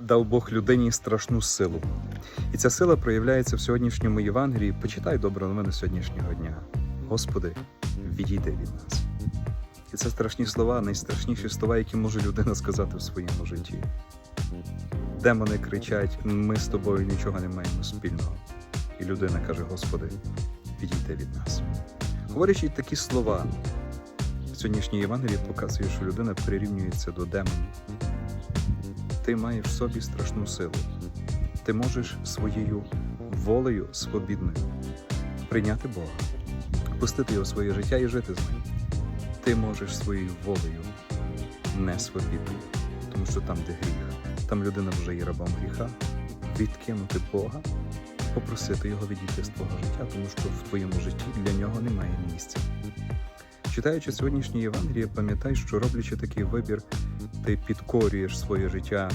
дав Бог людині страшну силу. І ця сила проявляється в сьогоднішньому Євангелії. Почитай добру новину сьогоднішнього дня. Господи, відійди від нас. І це страшні слова, найстрашніші слова, які може людина сказати в своєму житті. Демони кричать: ми з тобою нічого не маємо спільного. І людина каже: Господи, відійди від нас. Говорячи такі слова, сьогоднішнє Євангеліє показує, що людина прирівнюється до демонів. Ти маєш в собі страшну силу. Ти можеш своєю волею свобідною прийняти Бога, пустити його в своє життя і жити з ним. Ти можеш своєю волею не свобідною, тому що там, де гріх, там людина вже є рабом гріха, відкинути Бога, попросити його відійти з твого життя, тому що в твоєму житті для нього немає місця. Читаючи сьогоднішнє Євангеліє, пам'ятай, що роблячи такий вибір, ти підкорюєш своє життя